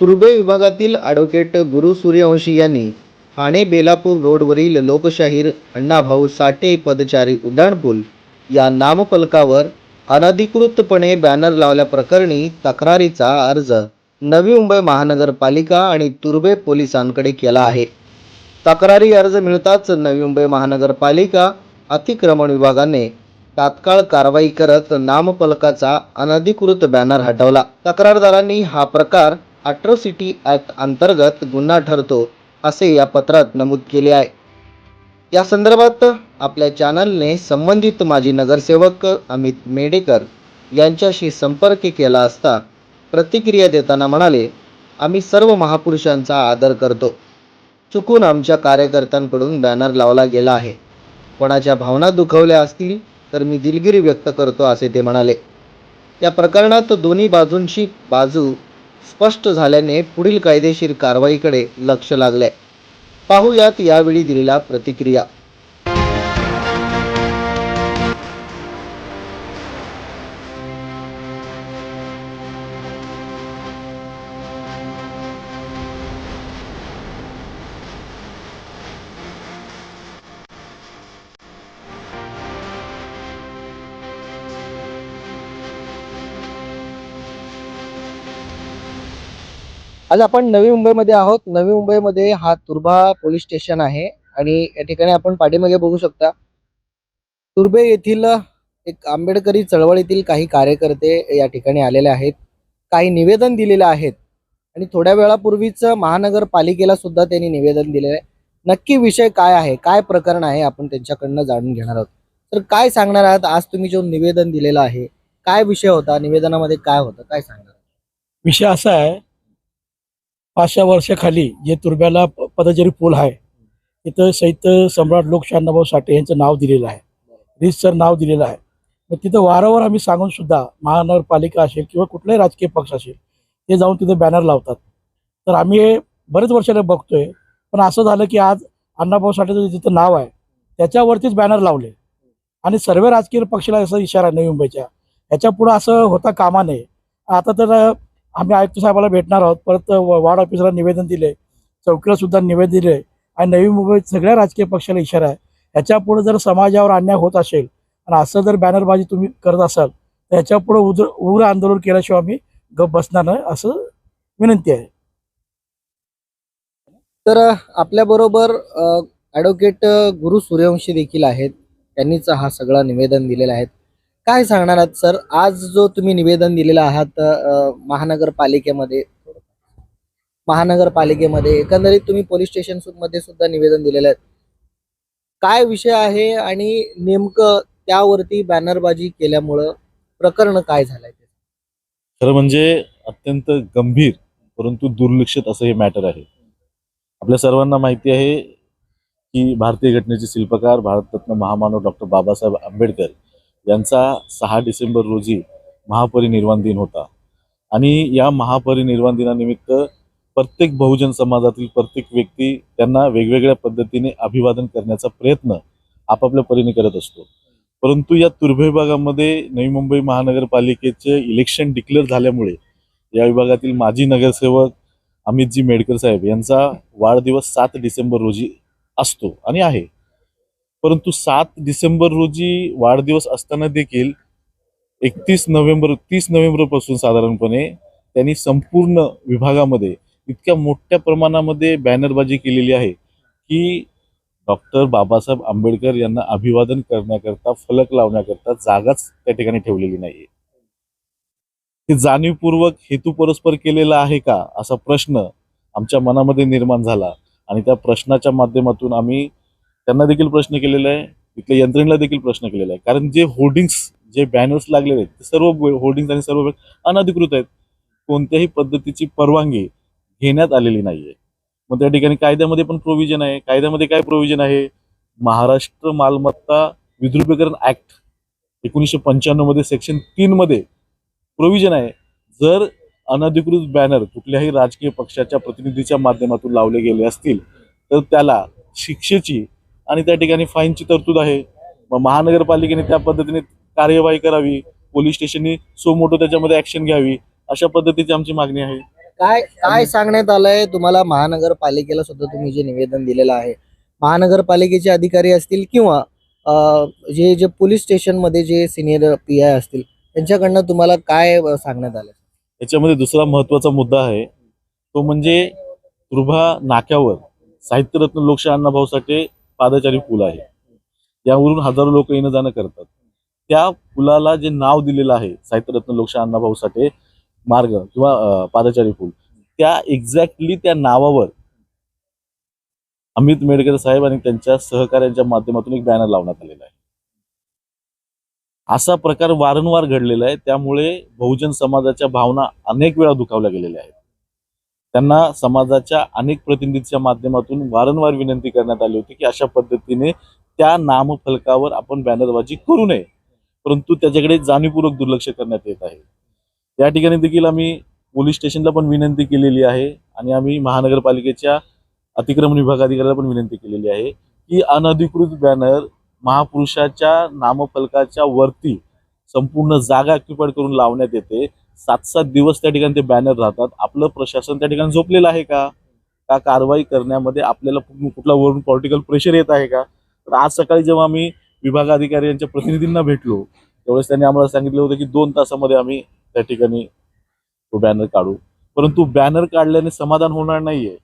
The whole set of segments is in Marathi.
तुर्भे विभागातील ॲडव्होकेट गुरु सूर्यवंशी यांनी ठाणे बेलापूर रोडवरील लोकशाहीर अण्णाभाऊ साठे पदचारी उड्डाणपूल या नामफलकावर अनधिकृतपणे बॅनर लावल्याप्रकरणी तक्रारीचा अर्ज नवी मुंबई महानगरपालिका आणि तुर्भे पोलिसांकडे केला आहे. तक्रारी अर्ज मिळताच नवी मुंबई महानगरपालिका अतिक्रमण विभागाने तात्काळ कारवाई करत नामफलकाचा अनधिकृत बॅनर हटवला. तक्रारदारांनी हा प्रकार अट्रोसिटी ॲक्ट अंतर्गत गुन्हा ठरतो असे या पत्रात नमूद केले आहे. या संदर्भात आपल्या चॅनलने संबंधित माजी नगरसेवक अमित मेडेकर यांच्याशी संपर्क केला असता प्रतिक्रिया देताना म्हणाले आम्ही सर्व महापुरुषांचा आदर करतो. चुकून आमच्या कार्यकर्त्यांकडून बॅनर लावला गेला आहे. कोणाच्या भावना दुखवल्या असतील तर मी दिलगिरी व्यक्त करतो असे ते म्हणाले. या प्रकरणात दोन्ही बाजूंची बाजू स्पष्ट झाल्याने पुढील कायदेशीर कारवाईकडे लक्ष लागले पाहूयात यावेळी दिलेल्या प्रतिक्रिया. आज आपण नवी मुंबईमध्ये आहोत. नवी मुंबईमध्ये हा तुर्भा पोलीस स्टेशन आहे आणि या ठिकाणी आपण पाठीमागे बघू शकता. तुर्भे येथील एक आंबेडकरी चळवळीतील काही कार्यकर्ते या ठिकाणी आलेले आहेत. काही निवेदन दिलेले आहेत आणि थोड्या वेळापूर्वीच महानगरपालिकेला सुद्धा त्यांनी निवेदन दिलेलं आहे. नक्की विषय काय आहे? काय प्रकरण आहे? आपण त्यांच्याकडनं जाणून घेणार आहोत. तर काय सांगणार आहात? आज तुम्ही जो निवेदन दिलेलं आहे काय विषय होता? निवेदनामध्ये काय होतं? काय सांगणार विषय असा आहे पाचशे वर्षाखाली जे तुर्ब्याला प- पूल आहे तिथं सहित सम्राट लोकशाह साठे यांचं नाव दिलेलं आहे. रीतसर नाव दिलेलं आहे. मग तिथं वारंवार आम्ही सांगून सुद्धा महानगरपालिका असेल किंवा कुठलाही राजकीय पक्ष असेल ते जाऊन तिथे बॅनर लावतात. तर आम्ही हे बरेच वर्षाला बघतोय. पण असं झालं की आज अण्णाभाऊ साठेचं जिथं नाव आहे त्याच्यावरतीच बॅनर लावले. आणि सर्व राजकीय पक्षाला असा इशारा नवी मुंबईच्या. ह्याच्या पुढं असं होता कामा नये. आता तर आम्ही आयुक्त साहेबाला भेटणार आहोत. परत वार्ड ऑफिसरला निवेदन दिले चौकीला सुद्धा निवेदन दिले आणि नवी मुंबईत सगळ्या राजकीय पक्षाला इशारा आहे. याच्यापुढे जर समाजावर अन्याय होत असेल आणि असं जर बॅनरबाजी तुम्ही करत असाल तर याच्यापुढे उद्र उग्र आंदोलन केल्याशिवाय आम्ही गप बसणार नाही असं विनंती आहे. तर आपल्या बरोबर ॲडव्होकेट गुरु सूर्यवंशी देखील आहेत. त्यांनीच हा सगळा निवेदन दिलेला आहे. काय सांगणार आहात सर? आज जो तुम्ही निवेदन दिलेलं आहात महानगरपालिकेमध्ये महानगरपालिकेमध्ये एकंदरीत तुम्ही पोलीस स्टेशनमध्ये सुद्धा निवेदन दिलेलं आहे. काय विषय आहे आणि नेमकं त्यावरती बॅनरबाजी केल्यामुळं प्रकरण काय झालंय? खरं म्हणजे अत्यंत गंभीर परंतु दुर्लक्षित असं हे मॅटर आहे. आपल्या सर्वांना माहिती आहे की भारतीय घटनेचे शिल्पकार भारतरत्न महामानव डॉक्टर बाबासाहेब आंबेडकर यांचा सहा डिसेंबर रोजी महापरिनिर्वाण दिन होता. आणि या महापरिनिर्वाण दिनानिमित्त प्रत्येक बहुजन समाजातील प्रत्येक व्यक्ती त्यांना वेगवेगळ्या पद्धतीने अभिवादन करण्याचा प्रयत्न आपापल्या परीने करत असतो. परंतु या तुर्भे विभागामध्ये नवी मुंबई महानगरपालिकेचे इलेक्शन डिक्लेअर झाल्यामुळे या विभागातील माजी नगरसेवक अमितजी मेडकर साहेब यांचा वाढदिवस सात डिसेंबर रोजी असतो आणि आहे. परंतु सात डिसेंबर रोजी वाढदिवस असताना देखील एकतीस नोव्हेंबर तीस नोव्हेंबरपासून साधारणपणे त्यांनी संपूर्ण विभागामध्ये इतक्या मोठ्या प्रमाणामध्ये बॅनरबाजी केलेली आहे की डॉक्टर बाबासाहेब आंबेडकर यांना अभिवादन करण्याकरता फलक लावण्याकरता जागाच त्या ठिकाणी ठेवलेली नाहीये. हे जाणीवपूर्वक हेतू परस्पर केलेला आहे का असा प्रश्न आमच्या मनामध्ये निर्माण झाला आणि त्या प्रश्नाच्या माध्यमातून आम्ही त्यांना देखील प्रश्न केलेला आहे. तिथल्या यंत्रणेला देखील प्रश्न केलेला आहे. कारण जे होर्डिंग्स जे बॅनर्स लागलेले आहेत ते सर्व होर्डिंग्स आणि सर्व अनधिकृत आहेत. कोणत्याही पद्धतीची परवानगी घेण्यात आलेली नाहीये. मग त्या ठिकाणी कायद्यामध्ये पण प्रोव्हिजन आहे. कायद्यामध्ये काय प्रोव्हिजन आहे? महाराष्ट्र मालमत्ता विद्रुपीकरण ऍक्ट एकोणीसशे पंच्याण्णवमध्ये सेक्शन तीन मध्ये प्रोव्हिजन आहे. जर अनधिकृत बॅनर कुठल्याही राजकीय पक्षाच्या प्रतिनिधीच्या माध्यमातून लावले गेले असतील तर त्याला शिक्षेची आणि त्या ठिकाणी फाईनची तरतूद आहे. मग महानगरपालिकेने त्या पद्धतीने कार्यवाही करावी. पोलीस स्टेशननी सो मोठं त्याच्यामध्ये ऍक्शन घ्यावी. अशा पद्धतीची आमची मागणी आहे. काय काय सांगण्यात आलंय? तुम्हाला महानगरपालिकेला सुद्धा तुम्ही जे निवेदन दिलेलं आहे. महानगरपालिकेचे अधिकारी असतील किंवा जे जे पोलीस स्टेशनमध्ये जे सिनियर पी आय असतील त्यांच्याकडनं तुम्हाला काय सांगण्यात आलं याच्यामध्ये दुसरा महत्त्वाचा मुद्दा आहे. तो म्हणजे तुर्भा नाक्यावर साहित्यरत्न लोकशाही अण्णाभाऊ साठे पादचारी पूल आहे. यावरून हजारो लोक येणं जाणं करतात. त्या पुलाला जे नाव दिलेलं आहे साहित्यरत्न लोकशाह अण्णाभाऊ साठे मार्ग किंवा पादचारी पूल त्या एक्झॅक्टली त्या नावावर अमित मेडकर साहेब आणि त्यांच्या सहकार्यांच्या माध्यमातून एक बॅनर लावण्यात आलेला आहे. असा प्रकार वारंवार घडलेला आहे. त्यामुळे बहुजन समाजाच्या भावना अनेक वेळा दुखावल्या गेलेल्या आहेत. त्यांना समाजाच्या अनेक प्रतिनिधीच्या माध्यमातून वारंवार विनंती करण्यात आली होती की अशा पद्धतीने त्या नामफलकावर आपण बॅनरबाजी करू नये. परंतु त्याच्याकडे जाणीवपूर्वक दुर्लक्ष करण्यात येत आहे. या ठिकाणी देखील आम्ही पोलीस स्टेशनला पण विनंती केलेली आहे आणि आम्ही महानगरपालिकेच्या अतिक्रमण विभागाधिकाऱ्याला पण विनंती केलेली आहे की अनधिकृत बॅनर महापुरुषाच्या नामफलकाच्या वरती संपूर्ण जागा ऑक्युपाईड करून लावण्यात येते. सात सात दिवस त्या ठिकाणी ते बॅनर राहतात. आपलं प्रशासन त्या ठिकाणी झोपलेलं आहे का? का कारवाई करण्यामध्ये आपल्याला कुठला वरून पॉलिटिकल प्रेशर येत आहे का? तर आज सकाळी जेव्हा आम्ही विभागाधिकारी यांच्या प्रतिनिधींना भेटलो त्यावेळेस त्यांनी आम्हाला सांगितलं होतं की दोन तासामध्ये आम्ही त्या ठिकाणी तो बॅनर काढू. परंतु बॅनर काढल्याने समाधान होणार नाहीये.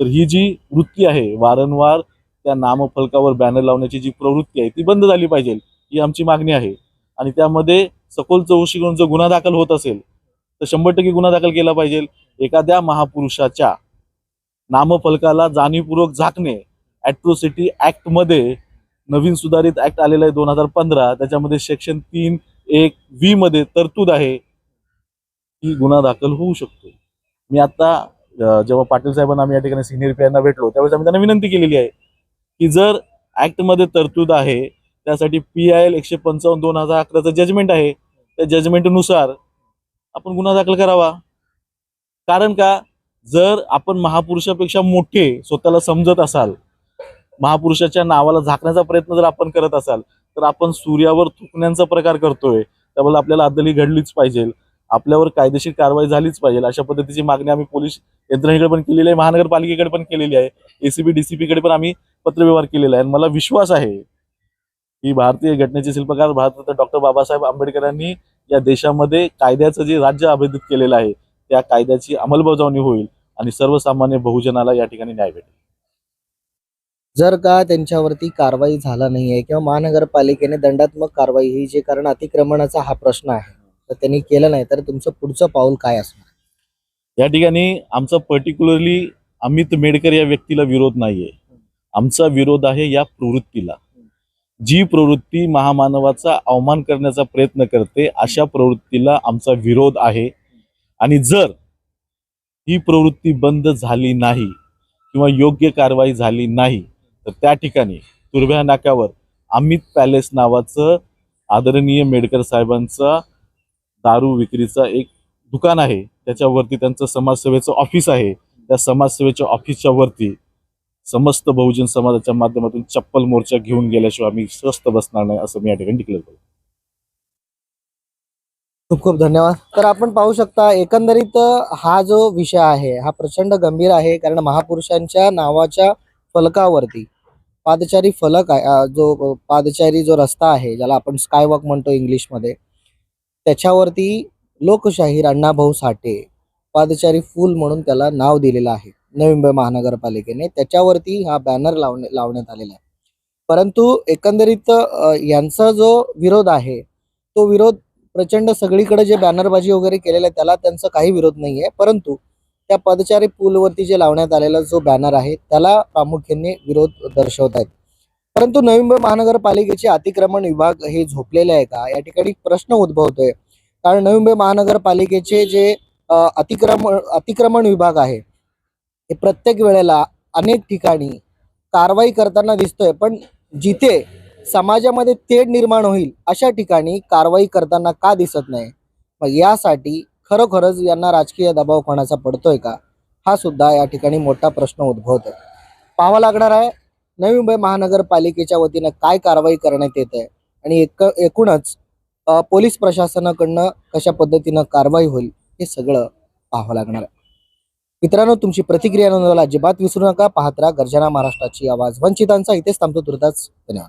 तर ही जी वृत्ती आहे वारंवार त्या नामफलकावर बॅनर लावण्याची जी प्रवृत्ती आहे ती बंद झाली पाहिजे ही आमची मागणी आहे. आणि त्यामध्ये सखोल चौकशी करून जर गुन्हा दाखल होत असेल तर शंभर टक्के गुन्हा दाखल केला पाहिजे. एखाद्या महापुरुषाच्या नामफलकाला जाणीवपूर्वक झाकणे ॲट्रोसिटी ॲक्टमध्ये नवीन सुधारित ॲक्ट आलेला आहे दोन हजार पंधरा. त्याच्यामध्ये सेक्शन तीन एक व्ही मध्ये तरतूद आहे. की गुन्हा दाखल होऊ शकतो. मी आता जेव्हा पाटील साहेबांना आम्ही या ठिकाणी सिनियर पीआयना भेटलो त्यावेळेस आम्ही त्यांना विनंती केलेली आहे की जर ऍक्टमध्ये तरतूद आहे त्यासाठी पी आय एल एकशे पंचावन्न दोन हजार अकराचं जजमेंट आहे. त्या जजमेंटनुसार आपण गुन्हा दाखल करावा. कारण का? जर आपण महापुरुषापेक्षा मोठे स्वतःला समजत असाल महापुरुषाच्या नावाला झाकण्याचा प्रयत्न जर आपण करत असाल तर आपण सूर्यावर थुकण्याचा प्रकार करतोय. त्यामुळे आपल्याला अदली घडलीच पाहिजे. आपल्यावर कायदेशीर कारवाई झालीच पाहिजे. अशा पद्धतीची मागणी आम्ही पोलीस यंत्रणेकडे पण केलेली आहे महानगरपालिकेकडे पण केलेली आहे. एसीबी डीसीपीकडे पण आम्ही पत्रव्यवहार केलेला आहे. आणि मला विश्वास आहे की भारतीय घटनेचे शिल्पकार भारतरत्न डॉक्टर बाबासाहेब आंबेडकरांनी या देशामध्ये कायद्याचं जे राज्य अभिदित केलेलं आहे त्या कायद्याची अंमलबजावणी होईल आणि सर्वसामान्य बहुजनाला या ठिकाणी न्याय भेटेल. जर का त्यांच्यावरती कारवाई झाला नाहीये किंवा महानगरपालिकेने दंडात्मक कारवाई ही जे कारण अतिक्रमणाचा हा प्रश्न आहे तर त्यांनी केलं नाही तर तुमचं पुढचं पाऊल काय असणार? या ठिकाणी आमचा पर्टिक्युलरली अमित मेडकर या व्यक्तीला विरोध नाहीये. आमचा विरोध आहे या प्रवृत्तीला. जी प्रवृत्ती महामानवाचा अवमान करण्याचा प्रयत्न करते अशा प्रवृत्तीला आमचा विरोध आहे. आणि जर ही प्रवृत्ती बंद झाली नाही किंवा योग्य कारवाई झाली नाही तर त्या ठिकाणी तुर्भ्या नाक्यावर अमित पॅलेस नावाचं आदरणीय मेडकर साहेबांचा दारू विक्रीचा एक दुकान आहे. त्याच्यावरती त्यांचं समाजसेवेचं ऑफिस आहे. त्या समाजसेवेच्या ऑफिसच्या वरती समस्त बहुजन समाजाच्या माध्यमातून चप्पल मोर्चा घेऊन गेल्याशिवाय आम्ही स्वस्त बसणार नाही असं मी या ठिकाणी डिक्लेअर करतो. खूप खूप धन्यवाद. तर आपण पाहू शकता एकंदरीत हा जो विषय आहे हा प्रचंड गंभीर आहे कारण महापुरुषांच्या नावाच्या फलकावरती पादचारी फलक आहे जो पादचारी जो रस्ता आहे ज्याला आपण स्कायवॉक म्हणतो इंग्लिशमध्ये त्याच्यावरती लोकशाहीर अण्णाभाऊ साठे पादचारी फूल म्हणून त्याला नाव दिलेलं आहे. नवी मुंबई महानगरपालिकेने त्याच्यावरती हा बॅनर लावणे लावण्यात आलेला आहे. परंतु एकंदरीत यांचा जो विरोध आहे तो विरोध प्रचंड सगळीकडे जे बॅनरबाजी वगैरे केलेलं आहे त्याला त्यांचा काही विरोध नाही आहे. परंतु त्या पदचारी पूलवरती जे लावण्यात आलेला जो बॅनर आहे त्याला प्रामुख्याने विरोध दर्शवत आहेत. परंतु नवी मुंबई महानगरपालिकेचे अतिक्रमण विभाग हे झोपलेले आहे का? या ठिकाणी प्रश्न उद्भवतोय. कारण नवी मुंबई महानगरपालिकेचे जे अतिक्रमण अतिक्रमण विभाग आहे हे प्रत्येक वेळेला अनेक ठिकाणी कारवाई करताना दिसतोय पण जिथे समाजामध्ये तेढ निर्माण होईल अशा ठिकाणी कारवाई करताना का दिसत नाही? मग यासाठी खरोखरच यांना राजकीय दबाव कोणाचा पडतोय का? हा सुद्धा या ठिकाणी मोठा प्रश्न उद्भवतोय. पाहावा लागणार आहे नवी मुंबई महानगरपालिकेच्या वतीनं काय कारवाई करण्यात येत आहे आणि एक एकूणच पोलीस प्रशासनाकडनं कशा पद्धतीनं कारवाई होईल हे सगळं पाहावं लागणार आहे. मित्रांनो तुमची प्रतिक्रिया नोंदवायला अजिबात विसरू नका. पाहत राहा गर्जना महाराष्ट्राची आवाज. वंचितांचा इथेच थांबतो तुर्ताच धन्यवाद.